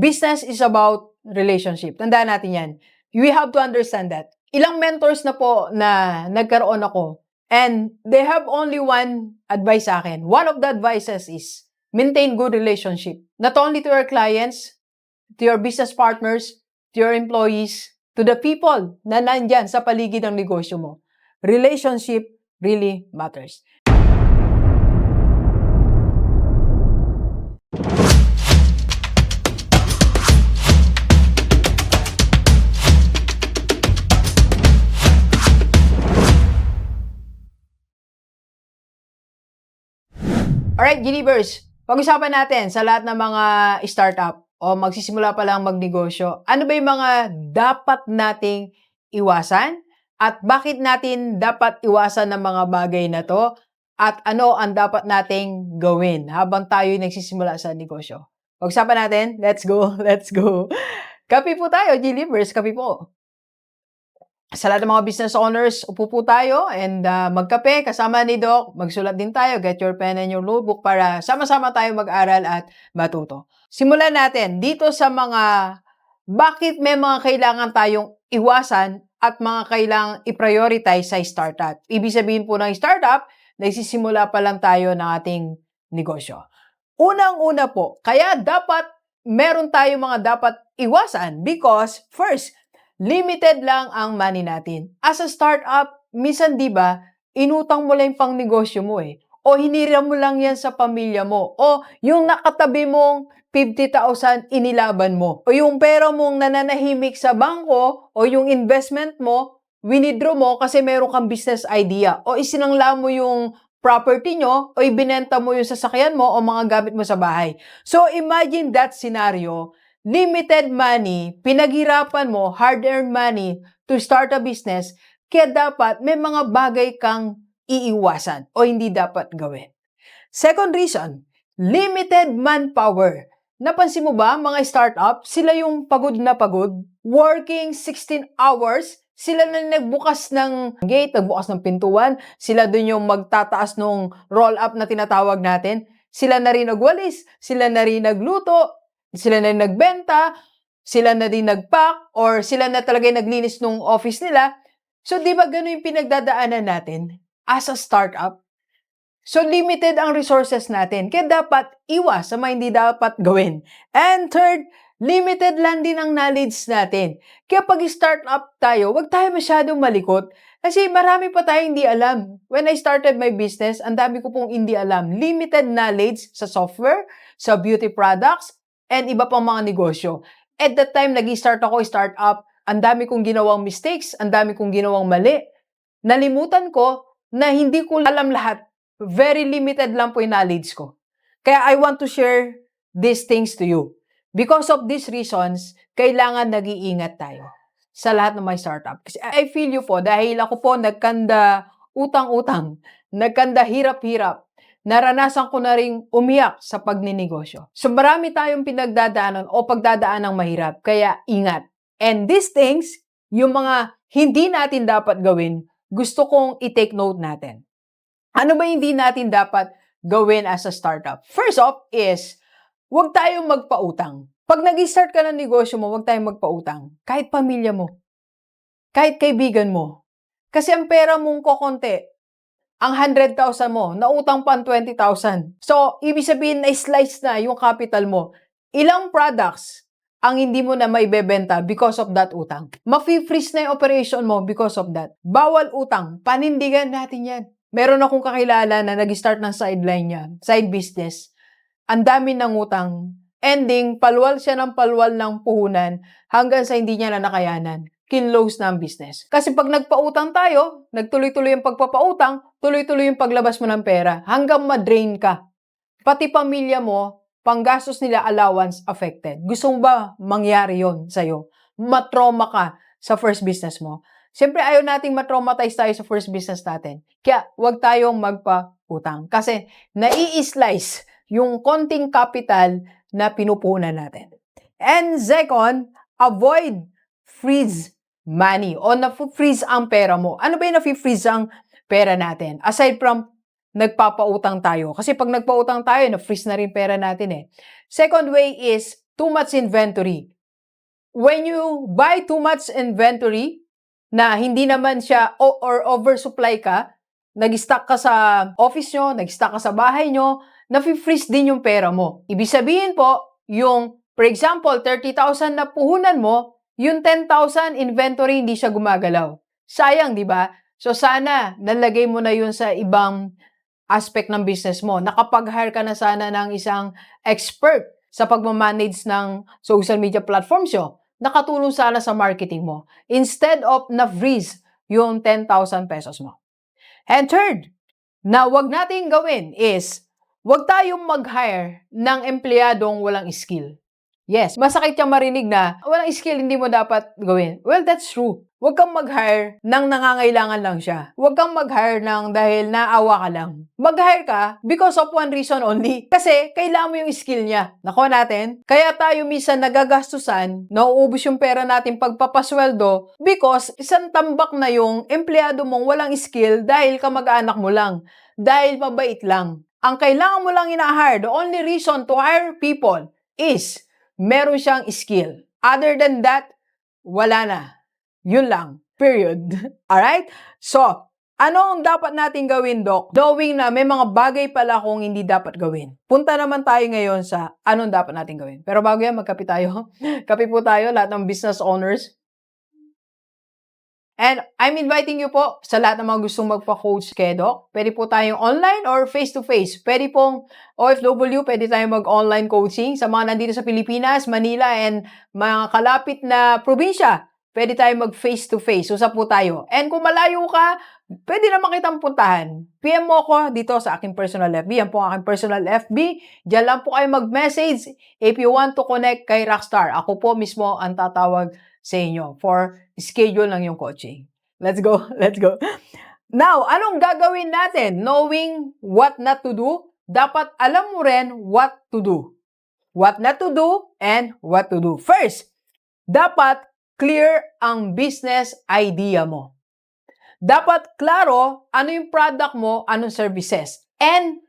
business is about relationship. Tandaan natin yan. We have to understand that. Ilang mentors na po na nagkaroon ako and they have only one advice sa akin. One of the advices is maintain good relationship. Not only to your clients, to your business partners, to your employees, to the people na nandyan sa paligid ng negosyo mo. Relationship really matters. Alright, Gilibers, pag-usapan natin sa lahat ng mga startup o magsisimula pa lang magnegosyo, ano ba yung mga dapat nating iwasan? At bakit natin dapat iwasan ng mga bagay na to? At ano ang dapat nating gawin habang tayo nagsisimula sa negosyo? Pag-usapan natin, let's go, let's go. Kapi po tayo, Gilibers, kapi po sa lahat ng mga business owners, upo po tayo and uh, magkape kasama ni Doc. Magsulat din tayo. Get your pen and your notebook para sama-sama tayo mag-aral at matuto. Simulan natin dito sa mga bakit may mga kailangan tayong iwasan at mga kailangang i-prioritize sa startup. Ibig sabihin po ng startup, nagsisimula pa lang tayo ng ating negosyo. Unang-una po, kaya dapat meron tayong mga dapat iwasan because first, limited lang ang money natin. As a startup, minsan 'di ba, inutang mo lang yung pang negosyo mo eh. O hiniram mo lang yan sa pamilya mo. O yung nakatabi mong 50,000 inilaban mo. O yung pera mong nananahimik sa bangko o yung investment mo, winidraw mo kasi meron kang business idea. O isinangla mo yung property nyo o ibinenta mo yung sasakyan mo o mga gamit mo sa bahay. So imagine that scenario limited money, pinaghirapan mo, hard-earned money to start a business, kaya dapat may mga bagay kang iiwasan o hindi dapat gawin. Second reason, limited manpower. Napansin mo ba, mga startup, sila yung pagod na pagod, working 16 hours, sila na nagbukas ng gate, nagbukas ng pintuan, sila dun yung magtataas ng roll-up na tinatawag natin, sila na rin nagwalis, sila na rin nagluto, sila na nagbenta, sila na din nagpack, or sila na talaga yung naglinis ng office nila. So, di ba gano'n yung pinagdadaanan natin as a startup? So, limited ang resources natin. Kaya dapat iwas sa mga hindi dapat gawin. And third, limited lang din ang knowledge natin. Kaya pag startup tayo, wag tayo masyadong malikot. Kasi marami pa tayong hindi alam. When I started my business, ang dami ko pong hindi alam. Limited knowledge sa software, sa beauty products, and iba pang mga negosyo. At that time, nag-start ako, startup, ang dami kong ginawang mistakes, ang dami kong ginawang mali. Nalimutan ko na hindi ko alam lahat. Very limited lang po yung knowledge ko. Kaya I want to share these things to you. Because of these reasons, kailangan nag-iingat tayo sa lahat ng mga startup. Kasi I feel you po, dahil ako po nagkanda utang-utang, nagkanda hirap-hirap, naranasan ko na ring umiyak sa pagninegosyo. So marami tayong pinagdadaanan o pagdadaan ng mahirap, kaya ingat. And these things, yung mga hindi natin dapat gawin, gusto kong i-take note natin. Ano ba hindi natin dapat gawin as a startup? First off is, huwag tayong magpautang. Pag nag-start ka ng negosyo mo, huwag tayong magpautang. Kahit pamilya mo. Kahit kaibigan mo. Kasi ang pera mong kokonti, ang 100,000 mo, nautang pa ang 20,000. So, ibig sabihin na slice na yung capital mo. Ilang products ang hindi mo na maibebenta because of that utang. Mafi-freeze na yung operation mo because of that. Bawal utang. Panindigan natin yan. Meron akong kakilala na nag-start ng sideline niya, side business. Ang dami ng utang. Ending, palwal siya ng palwal ng puhunan hanggang sa hindi niya na nakayanan kinlose na ang business. Kasi pag nagpautang tayo, nagtuloy-tuloy yung pagpapautang, tuloy-tuloy yung paglabas mo ng pera hanggang ma-drain ka. Pati pamilya mo, panggastos nila allowance affected. Gusto mo ba mangyari yon sa'yo? Matroma ka sa first business mo. Siyempre, ayaw nating matraumatize tayo sa first business natin. Kaya, huwag tayong magpa-utang. Kasi, nai-slice yung konting capital na pinupunan natin. And second, avoid freeze money o na-freeze ang pera mo. Ano ba yung na-freeze ang pera natin? Aside from nagpapautang tayo. Kasi pag nagpautang tayo, na-freeze na rin pera natin eh. Second way is too much inventory. When you buy too much inventory na hindi naman siya or oversupply ka, nag-stock ka sa office nyo, nag-stock ka sa bahay nyo, nafi-freeze din yung pera mo. Ibig sabihin po, yung, for example, 30,000 na puhunan mo, yung 10,000 inventory hindi siya gumagalaw. Sayang, di ba? So sana nalagay mo na yun sa ibang aspect ng business mo. Nakapag-hire ka na sana ng isang expert sa pagmamanage ng social media platforms nyo. Nakatulong sana sa marketing mo. Instead of na-freeze yung 10,000 pesos mo. And third, na wag nating gawin is, wag tayong mag-hire ng empleyadong walang skill. Yes, masakit yung marinig na walang skill, hindi mo dapat gawin. Well, that's true. Huwag kang mag-hire ng nangangailangan lang siya. Huwag kang mag-hire ng dahil naawa ka lang. Mag-hire ka because of one reason only. Kasi kailangan mo yung skill niya. Nakuha natin? Kaya tayo minsan nagagastusan, nauubos yung pera natin pagpapasweldo because isang tambak na yung empleyado mong walang skill dahil kamag-anak mo lang. Dahil mabait lang. Ang kailangan mo lang ina-hire, the only reason to hire people is meron siyang skill. Other than that, wala na. Yun lang. Period. Alright? So, ano ang dapat natin gawin, Doc? Knowing na may mga bagay pala kung hindi dapat gawin. Punta naman tayo ngayon sa anong dapat natin gawin. Pero bago yan, magkape tayo. Kape po tayo, lahat ng business owners. And I'm inviting you po sa lahat ng mga gustong magpa-coach kay Doc. Pwede po tayong online or face-to-face. Pwede pong OFW, pwede tayong mag-online coaching. Sa mga nandito sa Pilipinas, Manila, and mga kalapit na probinsya, pwede tayong mag face-to-face. Usap po tayo. And kung malayo ka, pwede naman kitang puntahan. PM mo ako dito sa aking personal FB. Yan po ang aking personal FB. Diyan lang po kayo mag-message if you want to connect kay Rockstar. Ako po mismo ang tatawag sa inyo for schedule ng yung coaching. Let's go. Let's go. Now, anong gagawin natin? Knowing what not to do, dapat alam mo rin what to do. What not to do and what to do. First, dapat clear ang business idea mo. Dapat klaro ano yung product mo, anong services, and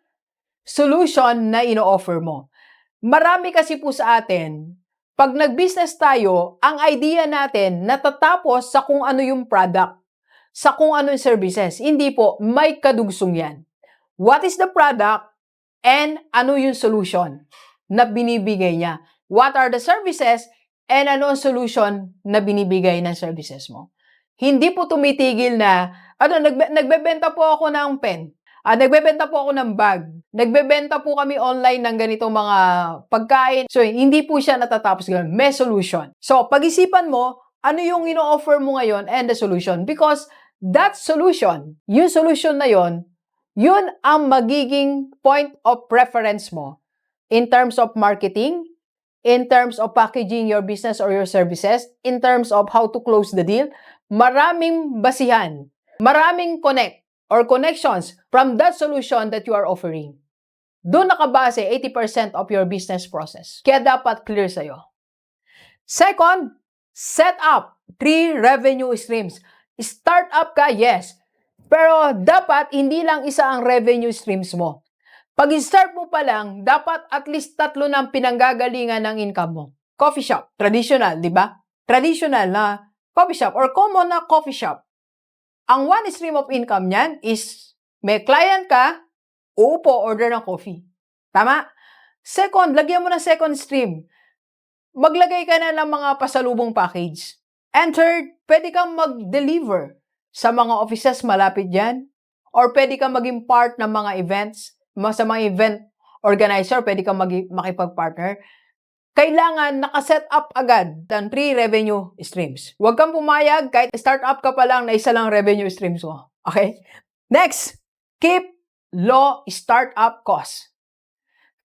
solution na ino-offer mo. Marami kasi po sa atin, pag nag-business tayo, ang idea natin natatapos sa kung ano yung product, sa kung ano yung services. Hindi po, may kadugsong yan. What is the product and ano yung solution na binibigay niya? What are the services and ano ang solution na binibigay ng services mo? Hindi po tumitigil na, ano, nagbe- nagbebenta po ako ng pen. Ah, nagbebenta po ako ng bag. Nagbebenta po kami online ng ganitong mga pagkain. So, hindi po siya natatapos ganun. May solution. So, pag-isipan mo, ano yung ino-offer mo ngayon and the solution. Because that solution, yung solution na yon, yun ang magiging point of preference mo in terms of marketing, in terms of packaging your business or your services, in terms of how to close the deal. Maraming basihan, maraming connect or connections from that solution that you are offering. Doon nakabase 80% of your business process. Kaya dapat clear sa'yo. Second, set up three revenue streams. Start up ka, yes. Pero dapat hindi lang isa ang revenue streams mo. Pag start mo pa lang, dapat at least tatlo ng pinanggagalingan ng income mo. Coffee shop, traditional, di ba? Traditional na coffee shop or common na coffee shop. Ang one stream of income niyan is may client ka, uupo, order ng coffee. Tama? Second, lagyan mo ng second stream. Maglagay ka na ng mga pasalubong package. And third, pwede kang mag-deliver sa mga offices malapit dyan. Or pwede kang maging part ng mga events. Sa mga event organizer, pwede kang magi- makipag-partner. Kailangan nakaset up agad ng three revenue streams. Huwag kang pumayag kahit start up ka pa lang na isa lang revenue streams mo. Okay? Next, keep low startup cost.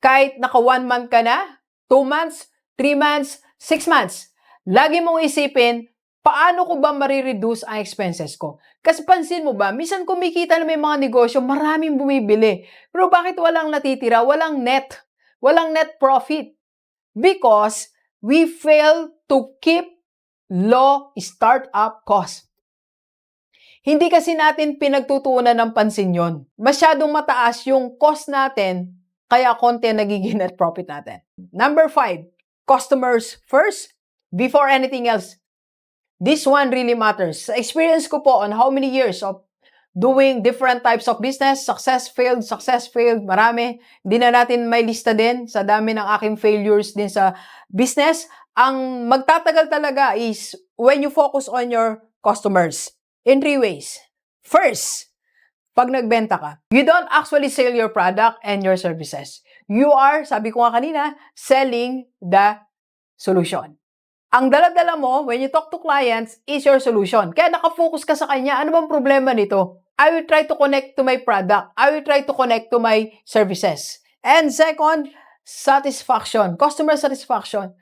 Kahit naka one month ka na, two months, three months, six months, lagi mong isipin, paano ko ba marireduce ang expenses ko? Kasi pansin mo ba, minsan kumikita na may mga negosyo, maraming bumibili. Pero bakit walang natitira? Walang net. Walang net profit. Because we fail to keep low startup cost. Hindi kasi natin pinagtutuunan ng pansin yon. Masyadong mataas yung cost natin, kaya konti nagiging net profit natin. Number five, customers first before anything else. This one really matters. Sa experience ko po on how many years of doing different types of business, success, failed, success, failed, marami. Hindi na natin may lista din sa dami ng aking failures din sa business. Ang magtatagal talaga is when you focus on your customers in three ways. First, pag nagbenta ka, you don't actually sell your product and your services. You are, sabi ko nga kanina, selling the solution. Ang dala-dala mo when you talk to clients is your solution. Kaya nakafocus ka sa kanya, ano bang problema nito? I will try to connect to my product. I will try to connect to my services. And second, satisfaction. Customer satisfaction.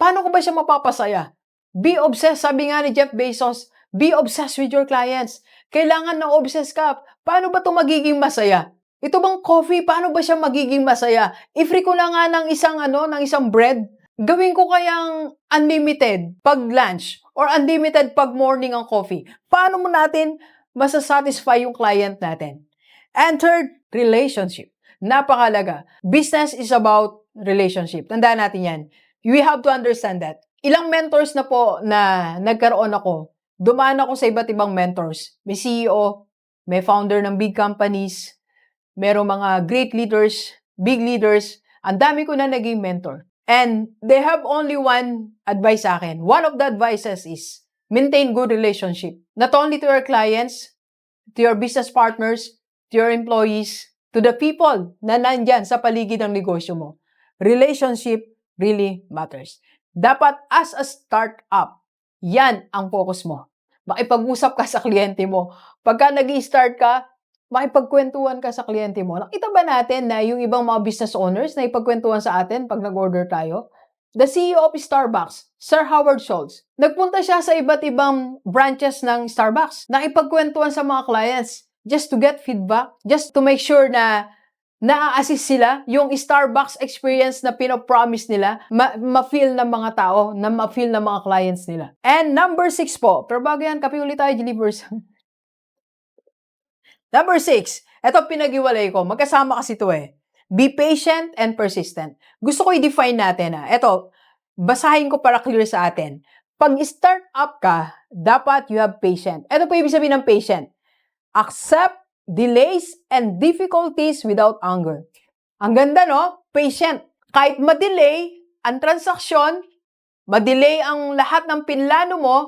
Paano ko ba siya mapapasaya? Be obsessed. Sabi nga ni Jeff Bezos, be obsessed with your clients. Kailangan na obsessed ka. Paano ba ito magiging masaya? Ito bang coffee, paano ba siya magiging masaya? I-free ko na nga ng isang ano, ng isang bread. Gawin ko kayang unlimited pag lunch or unlimited pag morning ang coffee. Paano mo natin masasatisfy yung client natin? And third, relationship. Napakalaga. Business is about relationship. Tandaan natin yan. We have to understand that. Ilang mentors na po na nagkaroon ako. Dumaan ako sa iba't ibang mentors. May CEO, may founder ng big companies, merong mga great leaders, big leaders. Ang dami ko na naging mentor. And they have only one advice sa akin. One of the advices is maintain good relationship. Not only to your clients, to your business partners, to your employees, to the people na nandyan sa paligid ng negosyo mo. Relationship really matters. Dapat as a startup, yan ang focus mo. Makipag-usap ka sa kliyente mo. Pagka nag start ka, makipagkwentuhan ka sa kliyente mo. Nakita ba natin na yung ibang mga business owners na ipagkwentuhan sa atin pag nag-order tayo? The CEO of Starbucks, Sir Howard Schultz, nagpunta siya sa iba't ibang branches ng Starbucks. Nakipagkwentuhan sa mga clients just to get feedback, just to make sure na na-assist sila, yung Starbucks experience na pinopromise nila, ma- ma-feel ng mga tao, na ma-feel ng mga clients nila. And number six po, pero bago yan, kape ulit tayo, Delivers. Number six, eto pinag-iwalay ko, magkasama kasi ito eh. Be patient and persistent. Gusto ko i-define natin ha. Eto, basahin ko para clear sa atin. Pag start up ka, dapat you have patient. Ito po ibig sabihin ng patient. Accept delays and difficulties without anger. Ang ganda, no? Patient. Kahit ma-delay ang transaksyon, ma-delay ang lahat ng pinlano mo,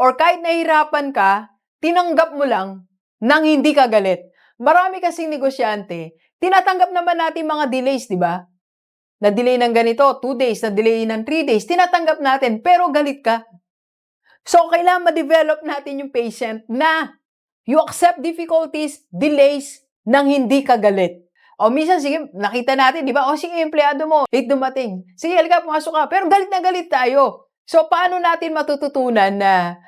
or kahit nahirapan ka, tinanggap mo lang nang hindi ka galit. Marami kasing negosyante, tinatanggap naman natin mga delays, di ba? Na-delay ng ganito, 2 days, na-delay ng 3 days, tinatanggap natin, pero galit ka. So, kailangan ma-develop natin yung patient na You accept difficulties, delays, nang hindi ka galit. O minsan, sige, nakita natin, di ba? O sige, empleyado mo, late dumating. Sige, halika, pumasok ka. Pero galit na galit tayo. So, paano natin matututunan na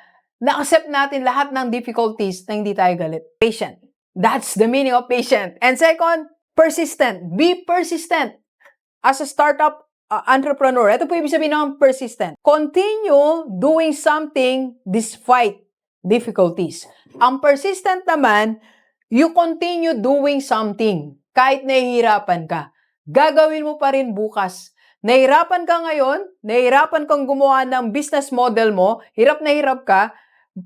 na-accept natin lahat ng difficulties na hindi tayo galit? Patient. That's the meaning of patient. And second, persistent. Be persistent. As a startup uh, entrepreneur, ito po ibig sabihin ng persistent. Continue doing something despite difficulties. Ang persistent naman, you continue doing something kahit nahihirapan ka. Gagawin mo pa rin bukas. Nahirapan ka ngayon, nahirapan kang gumawa ng business model mo, hirap na hirap ka,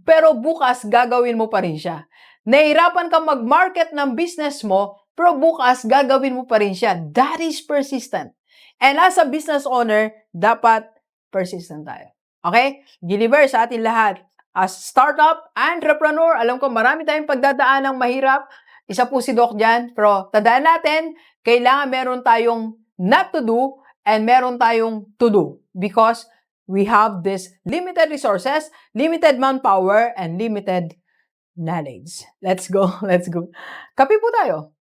pero bukas gagawin mo pa rin siya. Nahirapan kang mag-market ng business mo, pero bukas gagawin mo pa rin siya. That is persistent. And as a business owner, dapat persistent tayo. Okay? Deliver sa atin lahat as startup, entrepreneur, alam ko marami tayong pagdadaan ng mahirap. Isa po si Doc dyan. Pero tandaan natin, kailangan meron tayong not to do and meron tayong to do. Because we have this limited resources, limited manpower, and limited knowledge. Let's go, let's go. Kapi po tayo.